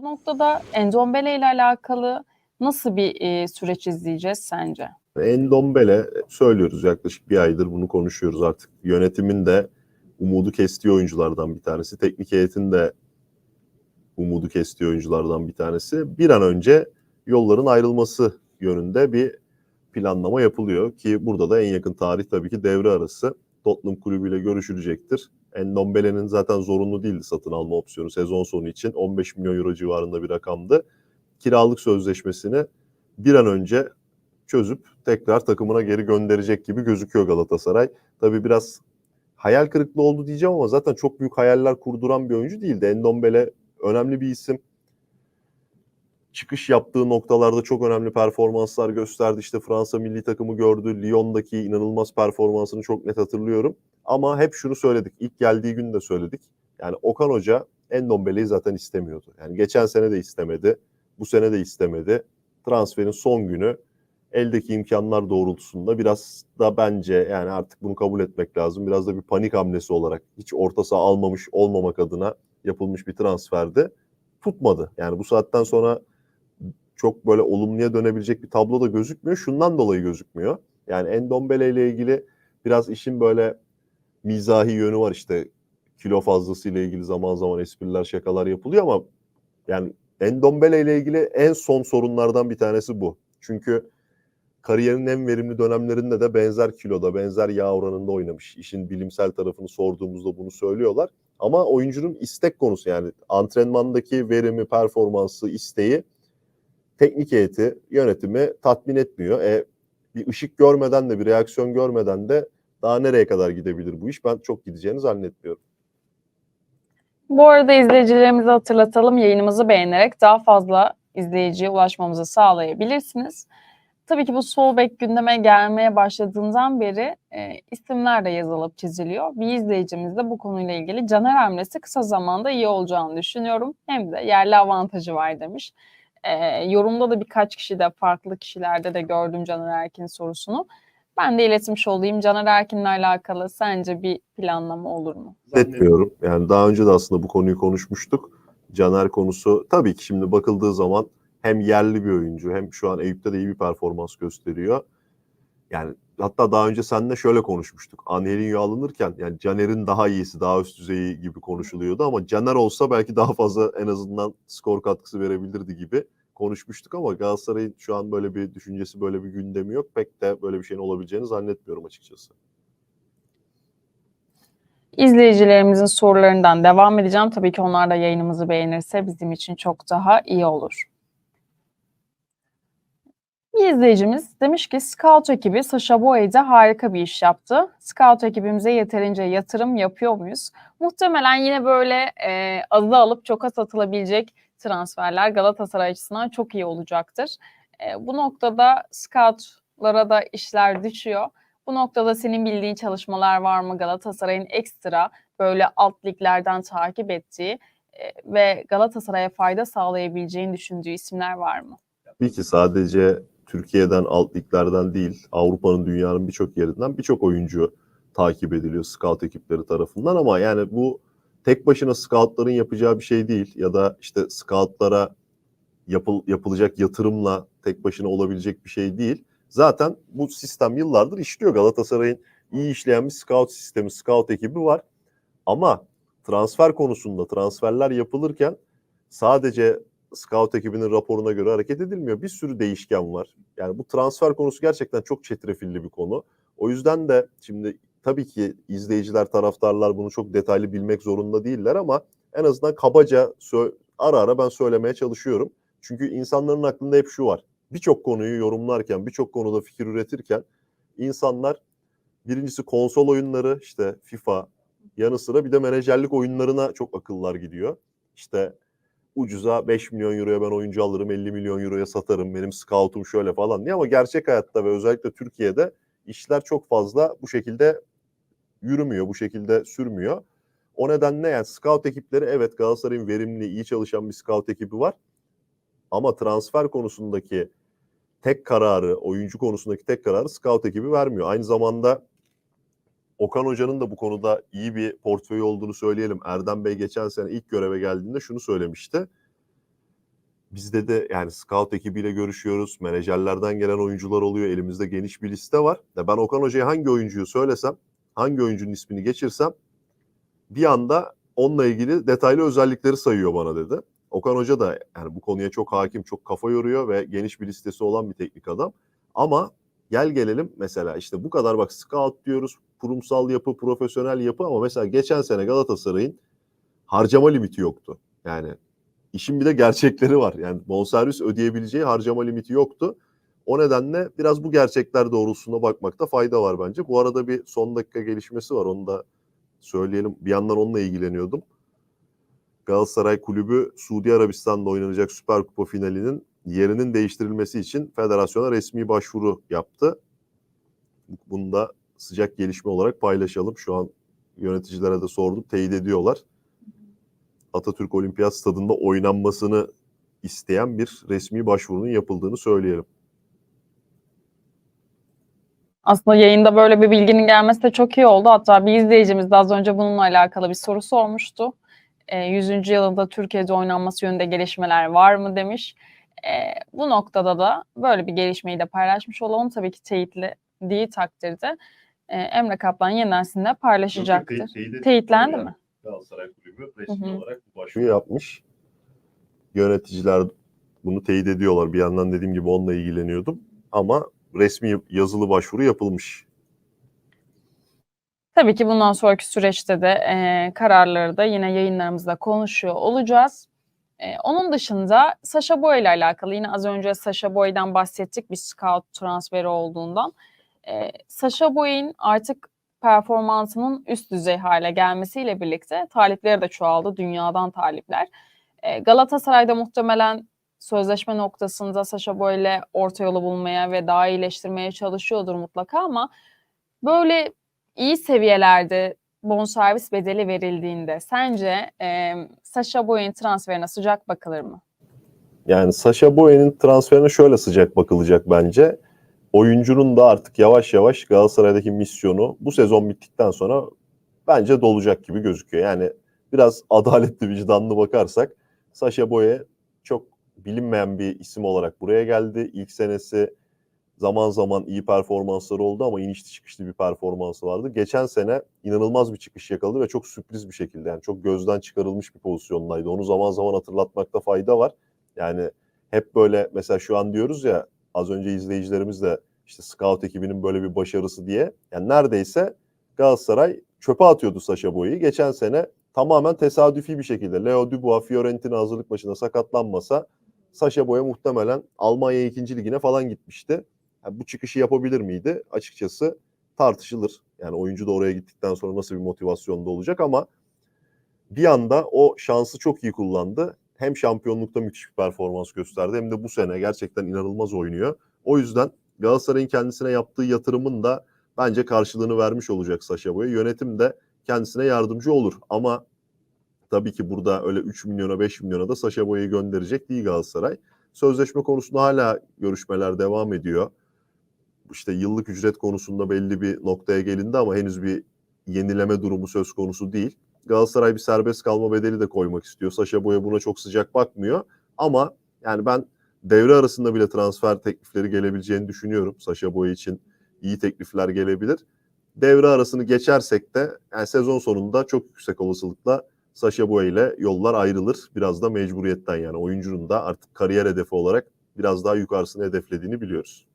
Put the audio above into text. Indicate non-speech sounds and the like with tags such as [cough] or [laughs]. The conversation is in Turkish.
Bu noktada Endombele ile alakalı nasıl bir e, süreç izleyeceğiz sence? Endombele söylüyoruz yaklaşık bir aydır bunu konuşuyoruz artık. Yönetimin de umudu kestiği oyunculardan bir tanesi. Teknik heyetin de umudu kestiği oyunculardan bir tanesi. Bir an önce yolların ayrılması yönünde bir planlama yapılıyor ki burada da en yakın tarih tabii ki devre arası. Tottenham kulübüyle görüşülecektir. Endombele'nin zaten zorunlu değildi satın alma opsiyonu sezon sonu için. 15 milyon euro civarında bir rakamdı. Kiralık sözleşmesini bir an önce çözüp tekrar takımına geri gönderecek gibi gözüküyor Galatasaray. Tabii biraz hayal kırıklığı oldu diyeceğim ama zaten çok büyük hayaller kurduran bir oyuncu değildi. Endombele önemli bir isim. Çıkış yaptığı noktalarda çok önemli performanslar gösterdi. İşte Fransa milli takımı gördü. Lyon'daki inanılmaz performansını çok net hatırlıyorum. Ama hep şunu söyledik. İlk geldiği gün de söyledik. Yani Okan Hoca Endombele'yi zaten istemiyordu. Yani geçen sene de istemedi. Bu sene de istemedi. Transferin son günü eldeki imkanlar doğrultusunda biraz da bence yani artık bunu kabul etmek lazım. Biraz da bir panik hamlesi olarak hiç orta almamış olmamak adına yapılmış bir transferdi. Tutmadı. Yani bu saatten sonra çok böyle olumluya dönebilecek bir tablo da gözükmüyor. Şundan dolayı gözükmüyor. Yani Endombele ile ilgili biraz işin böyle mizahi yönü var işte kilo fazlası ile ilgili zaman zaman espriler şakalar yapılıyor ama yani Endombele ile ilgili en son sorunlardan bir tanesi bu. Çünkü kariyerinin en verimli dönemlerinde de benzer kiloda, benzer yağ oranında oynamış. İşin bilimsel tarafını sorduğumuzda bunu söylüyorlar. Ama oyuncunun istek konusu yani antrenmandaki verimi, performansı, isteği teknik heyeti, yönetimi tatmin etmiyor. E, bir ışık görmeden de, bir reaksiyon görmeden de daha nereye kadar gidebilir bu iş? Ben çok gideceğini zannetmiyorum. Bu arada izleyicilerimize hatırlatalım. Yayınımızı beğenerek daha fazla izleyiciye ulaşmamızı sağlayabilirsiniz. Tabii ki bu sol bek gündeme gelmeye başladığından beri e, isimler de yazılıp çiziliyor. Bir izleyicimiz de bu konuyla ilgili Caner hamlesi kısa zamanda iyi olacağını düşünüyorum. Hem de yerli avantajı var demiş. E, yorumda da birkaç kişi de farklı kişilerde de gördüm Caner Erkin sorusunu. Ben de iletmiş olayım. Caner Erkin'le alakalı sence bir planlama olur mu? Etmiyorum. Yani daha önce de aslında bu konuyu konuşmuştuk. Caner konusu tabii ki şimdi bakıldığı zaman hem yerli bir oyuncu hem şu an Eyüp'te de iyi bir performans gösteriyor. Yani hatta daha önce seninle şöyle konuşmuştuk. Angelinho alınırken yani Caner'in daha iyisi, daha üst düzeyi gibi konuşuluyordu ama Caner olsa belki daha fazla en azından skor katkısı verebilirdi gibi konuşmuştuk ama Galatasaray'ın şu an böyle bir düşüncesi, böyle bir gündemi yok. Pek de böyle bir şeyin olabileceğini zannetmiyorum açıkçası. İzleyicilerimizin sorularından devam edeceğim. Tabii ki onlar da yayınımızı beğenirse bizim için çok daha iyi olur. Bir izleyicimiz demiş ki Scout ekibi Sasha Boye'de harika bir iş yaptı. Scout ekibimize yeterince yatırım yapıyor muyuz? Muhtemelen yine böyle e, azı alıp çoka satılabilecek transferler Galatasaray açısından çok iyi olacaktır. E, bu noktada scoutlara da işler düşüyor. Bu noktada senin bildiğin çalışmalar var mı Galatasaray'ın ekstra böyle alt liglerden takip ettiği e, ve Galatasaray'a fayda sağlayabileceğini düşündüğü isimler var mı? Tabii ki sadece Türkiye'den, alt liglerden değil, Avrupa'nın, dünyanın birçok yerinden birçok oyuncu takip ediliyor scout ekipleri tarafından ama yani bu tek başına scoutların yapacağı bir şey değil ya da işte scoutlara yapıl, yapılacak yatırımla tek başına olabilecek bir şey değil. Zaten bu sistem yıllardır işliyor. Galatasaray'ın iyi işleyen bir scout sistemi, scout ekibi var. Ama transfer konusunda transferler yapılırken sadece scout ekibinin raporuna göre hareket edilmiyor. Bir sürü değişken var. Yani bu transfer konusu gerçekten çok çetrefilli bir konu. O yüzden de şimdi tabii ki izleyiciler, taraftarlar bunu çok detaylı bilmek zorunda değiller ama en azından kabaca ara ara ben söylemeye çalışıyorum. Çünkü insanların aklında hep şu var. Birçok konuyu yorumlarken, birçok konuda fikir üretirken insanlar birincisi konsol oyunları işte FIFA yanı sıra bir de menajerlik oyunlarına çok akıllar gidiyor. İşte ucuza 5 milyon euroya ben oyuncu alırım, 50 milyon euroya satarım, benim scoutum şöyle falan diye ama gerçek hayatta ve özellikle Türkiye'de işler çok fazla bu şekilde yürümüyor, bu şekilde sürmüyor. O nedenle yani scout ekipleri evet Galatasaray'ın verimli, iyi çalışan bir scout ekibi var. Ama transfer konusundaki tek kararı, oyuncu konusundaki tek kararı scout ekibi vermiyor. Aynı zamanda Okan Hoca'nın da bu konuda iyi bir portföyü olduğunu söyleyelim. Erdem Bey geçen sene ilk göreve geldiğinde şunu söylemişti. bizde de yani scout ekibiyle görüşüyoruz. Menajerlerden gelen oyuncular oluyor. Elimizde geniş bir liste var. Ya ben Okan Hoca'ya hangi oyuncuyu söylesem, hangi oyuncunun ismini geçirsem bir anda onunla ilgili detaylı özellikleri sayıyor bana dedi. Okan Hoca da yani bu konuya çok hakim, çok kafa yoruyor ve geniş bir listesi olan bir teknik adam. Ama gel gelelim mesela işte bu kadar bak scout diyoruz, kurumsal yapı, profesyonel yapı ama mesela geçen sene Galatasaray'ın harcama limiti yoktu. Yani işin bir de gerçekleri var. Yani bonservis ödeyebileceği harcama limiti yoktu. O nedenle biraz bu gerçekler doğrultusunda bakmakta fayda var bence. Bu arada bir son dakika gelişmesi var. Onu da söyleyelim. Bir yandan onunla ilgileniyordum. Galatasaray Kulübü Suudi Arabistan'da oynanacak Süper Kupa finalinin yerinin değiştirilmesi için federasyona resmi başvuru yaptı. Bunu da sıcak gelişme olarak paylaşalım. Şu an yöneticilere de sordum. Teyit ediyorlar. Atatürk Olimpiyat Stadında oynanmasını isteyen bir resmi başvurunun yapıldığını söyleyelim. Aslında yayında böyle bir bilginin gelmesi de çok iyi oldu. Hatta bir izleyicimiz de az önce bununla alakalı bir soru sormuştu. E, 100. yılında Türkiye'de oynanması yönünde gelişmeler var mı demiş. E, bu noktada da böyle bir gelişmeyi de paylaşmış olalım. Tabii ki teyitli değil takdirde. E, Emre Kaplan yeniden sizinle paylaşacaktır. Teyitlendi mi? Galatasaray Kulübü resmi olarak bu başvuru yapmış. Yöneticiler bunu teyit ediyorlar. Bir yandan dediğim gibi onunla ilgileniyordum. Ama resmi yazılı başvuru yapılmış. Tabii ki bundan sonraki süreçte de e, kararları da yine yayınlarımızda konuşuyor olacağız. E, onun dışında Sasha Boy ile alakalı yine az önce Sasha Boy'dan bahsettik bir scout transferi olduğundan. E, Sasha Boy'in artık performansının üst düzey hale gelmesiyle birlikte talipleri de çoğaldı. Dünyadan talipler. E, Galatasaray'da muhtemelen sözleşme noktasında Sasha Boy ile orta yolu bulmaya ve daha iyileştirmeye çalışıyordur mutlaka ama böyle iyi seviyelerde bonservis bedeli verildiğinde sence e, Sasha Boy'un transferine sıcak bakılır mı? Yani Sasha Boye'nin transferine şöyle sıcak bakılacak bence. Oyuncunun da artık yavaş yavaş Galatasaray'daki misyonu bu sezon bittikten sonra bence dolacak gibi gözüküyor. Yani biraz [laughs] adaletli vicdanlı bakarsak Sasha Boye çok bilinmeyen bir isim olarak buraya geldi. İlk senesi zaman zaman iyi performansları oldu ama inişli çıkışlı bir performansı vardı. Geçen sene inanılmaz bir çıkış yakaladı ve çok sürpriz bir şekilde yani çok gözden çıkarılmış bir pozisyondaydı. Onu zaman zaman hatırlatmakta fayda var. Yani hep böyle mesela şu an diyoruz ya az önce izleyicilerimiz de işte scout ekibinin böyle bir başarısı diye. Yani neredeyse Galatasaray çöpe atıyordu Saşa Boy'u. Geçen sene tamamen tesadüfi bir şekilde Leo Dubois Fiorentina hazırlık maçında sakatlanmasa Saşa Boya muhtemelen Almanya 2. ligine falan gitmişti. Yani bu çıkışı yapabilir miydi? Açıkçası tartışılır. Yani oyuncu da oraya gittikten sonra nasıl bir motivasyonda olacak ama bir anda o şansı çok iyi kullandı. Hem şampiyonlukta müthiş bir performans gösterdi hem de bu sene gerçekten inanılmaz oynuyor. O yüzden Galatasaray'ın kendisine yaptığı yatırımın da bence karşılığını vermiş olacak Saşa Boya. Yönetim de kendisine yardımcı olur ama tabii ki burada öyle 3 milyona 5 milyona da Saşa Boya'yı gönderecek değil Galatasaray. Sözleşme konusunda hala görüşmeler devam ediyor. İşte yıllık ücret konusunda belli bir noktaya gelindi ama henüz bir yenileme durumu söz konusu değil. Galatasaray bir serbest kalma bedeli de koymak istiyor. Saşa Boya buna çok sıcak bakmıyor. Ama yani ben devre arasında bile transfer teklifleri gelebileceğini düşünüyorum. Saşa Boya için iyi teklifler gelebilir. Devre arasını geçersek de yani sezon sonunda çok yüksek olasılıkla Saşa Boya ile yollar ayrılır. Biraz da mecburiyetten yani oyuncunun da artık kariyer hedefi olarak biraz daha yukarısını hedeflediğini biliyoruz.